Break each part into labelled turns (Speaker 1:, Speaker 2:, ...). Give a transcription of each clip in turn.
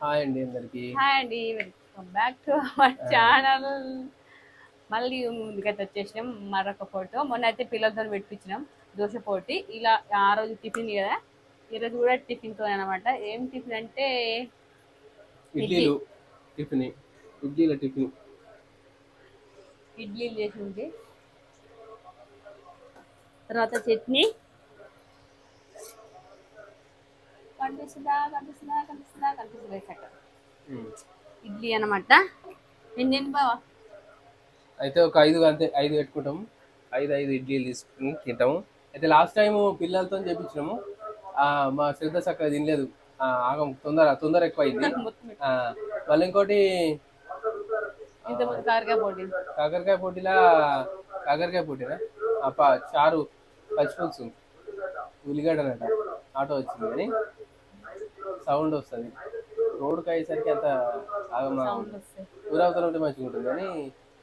Speaker 1: Hi అండి అందరికి.
Speaker 2: Hi అండి welcome back to our channel. మళ్ళీ ముందుకైతే వచ్చేసినాం మరొక ఫోటో. మొన్న అయితే పిల్లలతో పెట్టించినాం దోశ పోటీ. ఇలా ఆ రోజు టిఫిన్ కదా ఈరోజు కూడా టిఫిన్తో అనమాట ఏం టిఫిన్ అంటే
Speaker 1: ఇడ్లీలు టిఫిన్ ఇడ్లీల టిఫిన్.
Speaker 2: ఇడ్లీలు చేసి తర్వాత చట్నీ. కనిపిస్తుందా కనిపిస్తుందా కనిపిస్తుందా కనిపిస్తుందా ఇడ్లీ అనమాట ఎన్ని బావా?
Speaker 1: అయితే ఒక ఐదు అంతే ఐదు పెట్టుకుంటాము. ఐదు ఐదు ఇడ్లీలు తీసుకుని తింటాము. అయితే లాస్ట్ టైం పిల్లలతో చేపించినాము. మా శ్రద్ధ చక్కగా తినలేదు. ఆగం తొందర తొందర ఎక్కువ అయింది మళ్ళీ ఇంకోటి
Speaker 2: ఇంతమంది కారకాయ పోటీ.
Speaker 1: కాకరకాయ పోటీలా కాకరకాయ అప్ప చారు పచ్చిపులుసు. ఉల్లిగడ్డనట ఆటో వచ్చింది కానీ. సౌండ్ వస్తుంది. రోడ్డుకి అయ్యేసరికి అంత ఆగమా ఊరవతల ఉంటే మంచిగా ఉంటుంది కానీ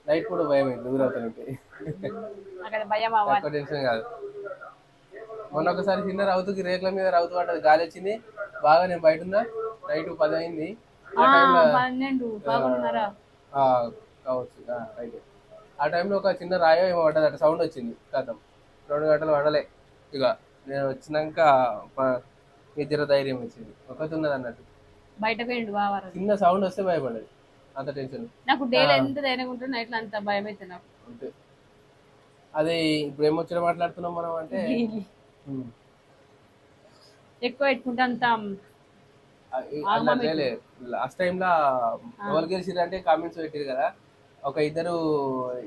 Speaker 1: నైట్ కూడా భయం అయింది ఊరవతల ఉంటే? టెన్షన్ కాదు. మొన్న ఒకసారి చిన్న రౌతుకి రేకుల మీద రౌతు పడ్డది. గాలి వచ్చింది. బాగా నేను బయట ఉన్నా. నైట్ పది అయింది. కావచ్చు. రైట్ ఆ టైంలో ఒక చిన్న రాయో ఏమో పడ్డదట. సౌండ్ వచ్చింది. కథం రెండు గంటలు పడలే. ఇక నేను వచ్చినాక జర ధైర్యం వచ్చింది ఒకటి ఉన్నది అన్నట్టు.
Speaker 2: బయట పోయిండు బావారు
Speaker 1: చిన్న సౌండ్ వస్తే భయపడదు. అంత టెన్షన్
Speaker 2: నాకు డైలీ ఎంత ధైర్యం ఉంటుంది నైట్లో అంత భయం అయితే నాకు.
Speaker 1: అంతే. అదే ఇప్పుడు ఏమొచ్చిన మాట్లాడుతున్నాం మనం అంటే
Speaker 2: ఎక్కువ పెట్టుకుంటే అంత
Speaker 1: లాస్ట్ టైంలో ఎవరు గెలిచిరు అంటే కామెంట్స్ పెట్టారు కదా. ఒక ఇద్దరు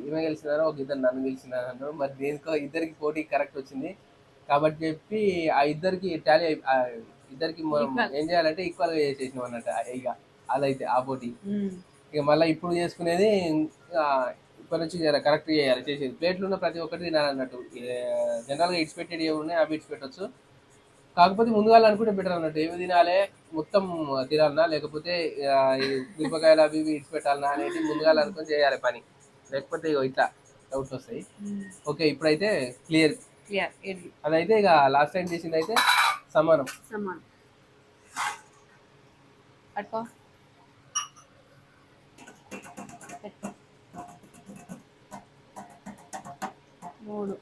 Speaker 1: ఈమె గెలిచినారు ఒక ఇద్దరు నన్ను గెలిచినారు అన్నారు. మరి దేనికో ఇద్దరికి పోటీ కరెక్ట్ వచ్చింది. కాబట్టి చెప్పి ఆ ఇద్దరికి టాలీ ఇద్దరికి మనం ఏం చేయాలంటే ఈక్వల్గా చేసేసినాం అన్నట్టు ఇక అలా అయితే ఆ పోటీ. ఇక మళ్ళీ ఇప్పుడు చేసుకునేది ఇప్పటి నుంచి కరెక్ట్ చేయాలి చేసేది. ప్లేట్లు ఉన్న ప్రతి ఒక్కటి తినాలి అన్నట్టు. జనరల్గా ఇడ్స్ పెట్టేది ఏమి ఉన్నాయి అవి ఇడ్స్ పెట్టచ్చు. కాకపోతే ముందుగా అనుకుంటే బెటర్ అన్నట్టు. ఏమి తినాలి మొత్తం తినాలనా? లేకపోతే మిరపకాయలు అవి ఇవి ఇడ్స్ పెట్టాలనా అనేది ముందుగా అనుకుని చేయాలి పని. లేకపోతే ఇట్లా డౌట్స్ వస్తాయి. ఓకే ఇప్పుడైతే క్లియర్
Speaker 2: క్లియర్
Speaker 1: అదైతే ఇక లాస్ట్ టైం చేసింది అయితే సమానం.
Speaker 2: సమానం. పట్టుకో. మూడు.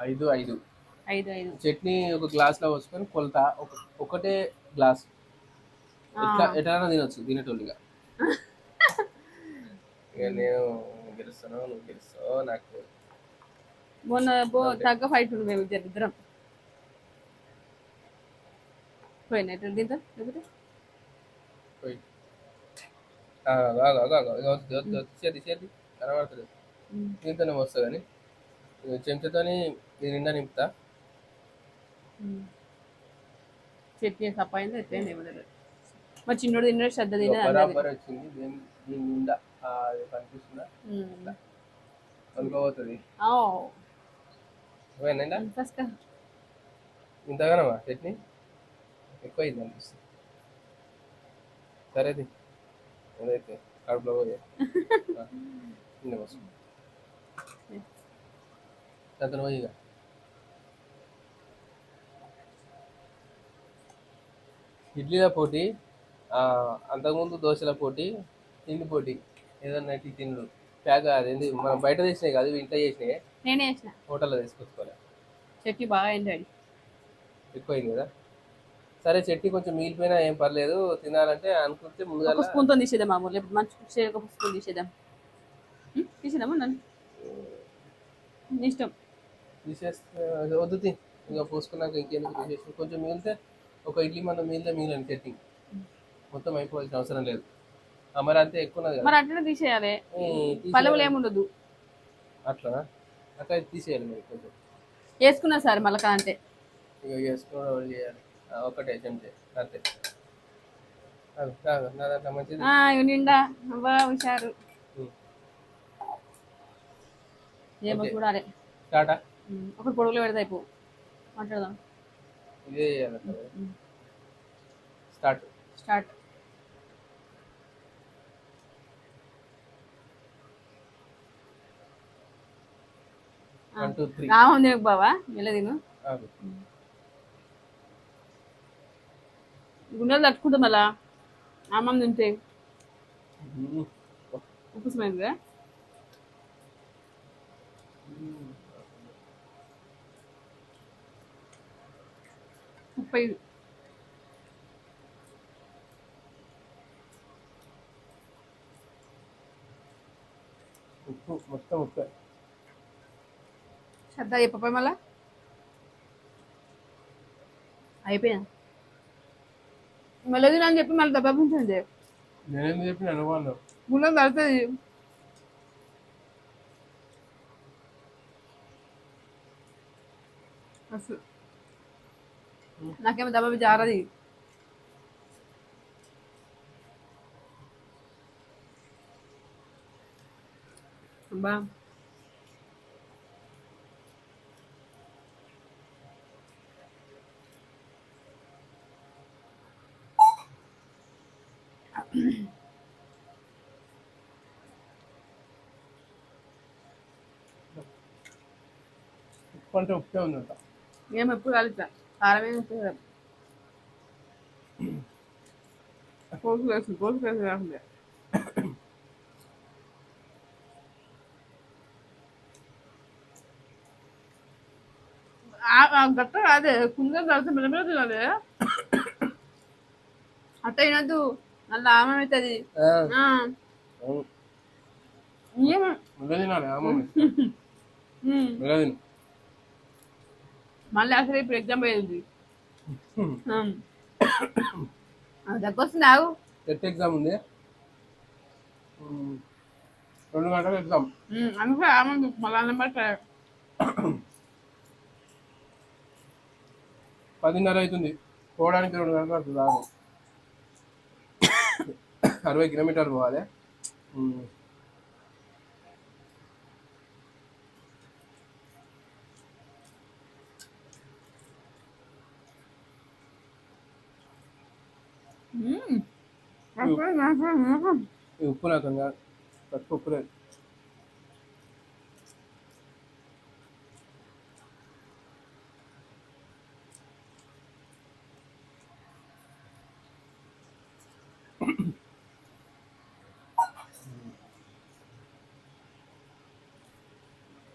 Speaker 1: ఐదు ఐదు
Speaker 2: ఐదు ఐదు
Speaker 1: చట్నీ ఒక గ్లాస్లో పోసుకొని కొలత ఒక ఒకటే గ్లాస్ ఎట్లా ఎట్లా తినొచ్చు తినేటోళ్ళుగా ఇక నేను గెలుస్తాను నువ్వు గెలుస్తావు నాకు
Speaker 2: మొన్న తగ్గ ఫైట్ ఉంది మేము ఇద్దరు ఇద్దరం పోయినా ఎట్లా దీంతో లేకపోతే.
Speaker 1: చేతి చేతి కనబడుతుంది దీంతోనే చెంచాతోని దీని నిండా నింపుతా?
Speaker 2: చట్నీ సప్పైంది ఎట్లయింది ఏమో తెలియదు మా చిన్నోడు తిన్నాడు శ్రద్ధ
Speaker 1: బరాబర్ వచ్చింది దీని దీని నిండా అది కనిపిస్తుందా? అనుకోబోతుంది ఇంతగానమ్మా చట్నీ? ఎక్కువ అయింది అనిపిస్తుంది. సరేది ఏదైతే కడుపులో పోయే. అతను పోయి ఇక ఇడ్లీల పోటీ అంతకుముందు దోశల పోటీ తిండి పోటీ ఏదన్నా తిండు ప్యాక్ అదేంటి మనం బయట తెచ్చినాయి కాదు ఇంట్లో చేసినాయి
Speaker 2: నేనే వేసిన
Speaker 1: హోటల్లో తీసుకొచ్చుకోవాలి
Speaker 2: చట్నీ బాగా అయింది
Speaker 1: ఎక్కువైంది కదా? సరే చట్నీ కొంచెం మిగిలిపోయినా ఏం పర్లేదు తినాలంటే అనుకుంటే ముందుగా
Speaker 2: ఒక స్పూన్తో తీసేద్దాం మామూలు లేకపోతే మంచి ఒక స్పూన్ తీసేద్దాం. ఉం? తీసేద్దామా నన్ను? ఇష్టం.
Speaker 1: తీసేస్తే వద్దు. ఇంకా పోసుకున్నాక ఇంకెందుకు తీసేసి కొంచెం మిగిలితే ఒక ఇడ్లీ మనం మిగిలితే మిగిలిన చట్నీ. మొత్తం అయిపోవాల్సిన అవసరం లేదు. మరి అంతే ఎక్కువ
Speaker 2: మరి అట్లనే తీసేయాలి. పలువులు ఏముండదు.
Speaker 1: అట్లా? తీసేయాలి మరి కొంచెం.
Speaker 2: వేసుకున్నా సార్ మళ్ళీ అంటే
Speaker 1: ఇక వేసుకోవడం చేయాలి. ఒకటే చెంచే అంతే. మంచిది?
Speaker 2: నిండా. హుషారు. ఏమో. చూడాలి. ఉం. ఒకటి పొడుగులో పెడతాయి పో మాట్లాడదాం.
Speaker 1: ఇదే స్టార్ట్.
Speaker 2: స్టార్ట్. బావా. తిను. గుండెలు తట్టుకుంటా మళ్ళా. అమ్మమ్మ తింటే. ఉప్పు ముప్పై
Speaker 1: ఉప్పు మొత్తం ఉప్పు.
Speaker 2: శ్రద్ధ చెప్పపోయి మళ్ళా అయిపోయింది మెల్లది అని చెప్పి మళ్ళీ దెబ్బ ఉంచండి
Speaker 1: నేనేం చెప్పిన అనుమానం
Speaker 2: గుండెలు తడుతుంది అసలు నాకేమో దెబ్బ జారది అబ్బా
Speaker 1: ఉప్పు అంటే ఉప్పే ఉందంట
Speaker 2: మేము ఎప్పుడు కలుగుతా కారం ఏమి వస్తుంది పోసు వేస్తుంది పోసు వేసి కాకుండా గట్ట కాదే కుందరు కలిసి మెల్లమెల్ల తినాలి అట్ట అయినద్దు మళ్ళీ ఆమె అవుతుంది
Speaker 1: అవును.
Speaker 2: ఏమ
Speaker 1: మెల్ల తినాలి ఆమె మెల్ల తిను
Speaker 2: మళ్ళీ అసలు ఇప్పుడు ఎగ్జామ్ పోయింది. దగ్గర వస్తుంది ఆగు.
Speaker 1: టెట్ ఎగ్జామ్ ఉంది? రెండు గంటల ఎగ్జామ్.
Speaker 2: అందుకే ఆమె మళ్ళీ నెంబర్
Speaker 1: పదిన్నర అవుతుంది. పోవడానికి రెండు గంటలు పడుతుంది అరవై కిలోమీటర్లు పోవాలి. ఉప్పు నాకు ఇంకా తక్కువ ఉప్పు లేదు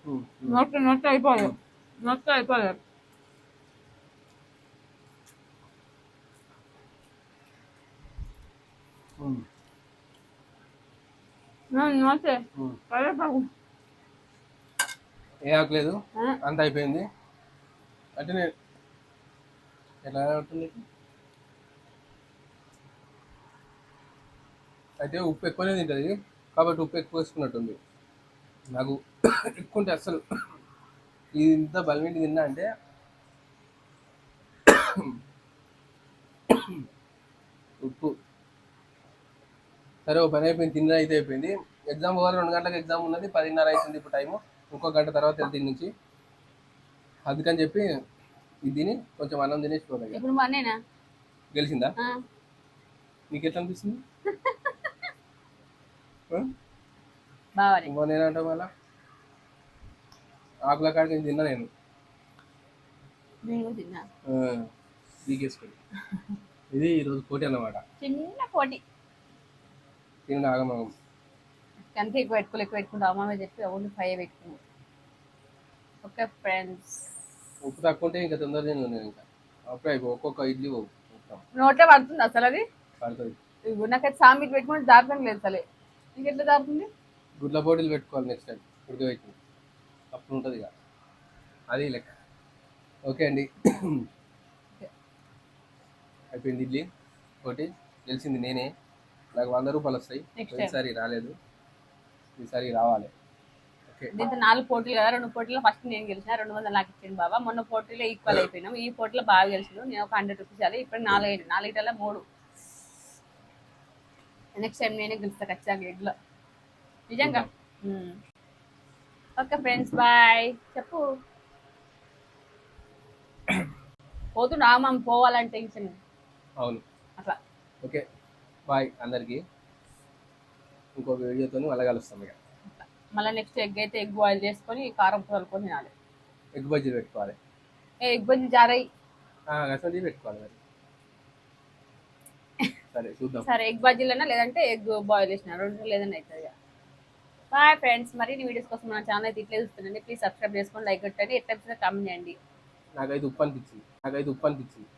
Speaker 1: ఉమ్,
Speaker 2: నొట్ట నొట్ట అయిపోలేదు నొట్ట అయిపోలేదు
Speaker 1: ఏ ఆకలేదు అంత అయిపోయింది. అంటే నేను ఎలా ఉంటుంది అయితే ఉప్పు ఎక్కువనే తింటుంది. కాబట్టి ఉప్పు ఎక్కువ వేసుకున్నట్టుంది. నాకు ఎక్కువ ఉంటే అసలు ఇది ఇంత బలమింటి తిన్నా అంటే ఉప్పు. సరే ఓ పని అయిపోయింది తిన్న అయితే అయిపోయింది. ఎగ్జామ్ పోవాలి రెండు గంటలకు ఎగ్జామ్ ఉన్నది పదిన్నర అవుతుంది ఇప్పుడు టైము ఇంకో గంట తర్వాత వెళ్తే నుంచి. అందుకని చెప్పి ఇది తిని కొంచెం అన్నం తినేసి పోతాయి
Speaker 2: ఇప్పుడు మా అన్నేనా
Speaker 1: గెలిచిందా నీకు ఎట్లా అనిపిస్తుంది? నేనంటావు మళ్ళా? ఆకుల కాడికి తిన్నా నేను.
Speaker 2: తిన్నా.
Speaker 1: ఇది ఈరోజు పోటీ అన్నమాట.
Speaker 2: చిన్న పోటీ.
Speaker 1: తిని ఆగమగం.
Speaker 2: అంతే ఎక్కువ పెట్టుకోలే ఎక్కువ పెట్టుకుంటా అమ్మ చెప్పి ఓన్లీ ఫైవ్ పెట్టుకున్నాం ఓకే ఫ్రెండ్స్.
Speaker 1: ఉప్పు తక్కువ ఉంటే ఇంకా తొందరగా తిన్నాను నేను ఇంకా. అప్పుడే అయిపో ఒక్కొక్క ఇడ్లీ పో- మొత్తం.
Speaker 2: నోట్లో పడుతుంది అసలు అది?
Speaker 1: పడుతుంది.
Speaker 2: నాకైతే సాంబీట్ పెట్టుకుంటే దారుతం లేదు అసలే. నీకు ఎట్లా దారుతుంది?
Speaker 1: గుడ్ల పోటీలు పెట్టుకోవాలి నెక్స్ట్ టైం ఉడకబెట్టి. అప్పుడు ఉంటుంది ఇక. అది లెక్క. ఓకే అండి. అయిపోయింది ఇడ్లీ ఒకటి. గెలిచింది నేనే. నాకు వంద రూపాయలు వస్తాయి. ఈసారి రాలేదు. ఈసారి రావాలి. ఓకే
Speaker 2: దీంతో నాలుగు పోటీలు కదా రెండు పోటీలో ఫస్ట్ నేను గెలిచిన రెండు వందలు నాకు ఇచ్చింది బాబా. మొన్న పోటీలో ఈక్వల్ అయిపోయినాం. ఈ పోటీలో బాగా గెలిచిన నేను ఒక హండ్రెడ్ రూపీస్ ఇవ్వాలి. ఇప్పుడు నాలుగు అయింది నాలుగిటల్లో మూడు. నెక్స్ట్ టైం నేనే గెలుస్తా ఖచ్చితంగా ఎగ్లో నిజంగా? ఓకే ఫ్రెండ్స్ బాయ్ చెప్పు. పోతుండా. మనం పోవాలంటే టెన్షన్
Speaker 1: అవును.
Speaker 2: అట్లా.
Speaker 1: ఓకే బాయ్ అందరికీ ఇంకో వీడియోతో మళ్ళీ కలుస్తాం ఇక.
Speaker 2: మళ్ళీ నెక్స్ట్ ఎగ్ అయితే ఎగ్ బాయిల్ చేసుకొని కారం కలుపుకొని తినాలి.
Speaker 1: ఎగ్ బజ్జీలు పెట్టుకోవాలి.
Speaker 2: ఏ ఎగ్ బజ్జీ జారై.
Speaker 1: అసలు పెట్టుకోవాలి మరి. సరే చూద్దాం.
Speaker 2: సరే ఎగ్ బజ్జీలైనా లేదంటే ఎగ్ బాయిల్ చేసిన రెండు లేదని అవుతుంది బాయ్ ఫ్రెండ్స్ మరిన్ని వీడియోస్ కోసం మన ఛానల్ అయితే ఇట్లే చూస్తుండండి ప్లీజ్ సబ్స్క్రైబ్ చేసుకొని లైక్ కొట్టండి. ఎట్లా కామెంట్ చేయండి.
Speaker 1: నాకైతే ఉప్పు అనిపించింది. నాకైతే ఉప్పు అనిపించింది.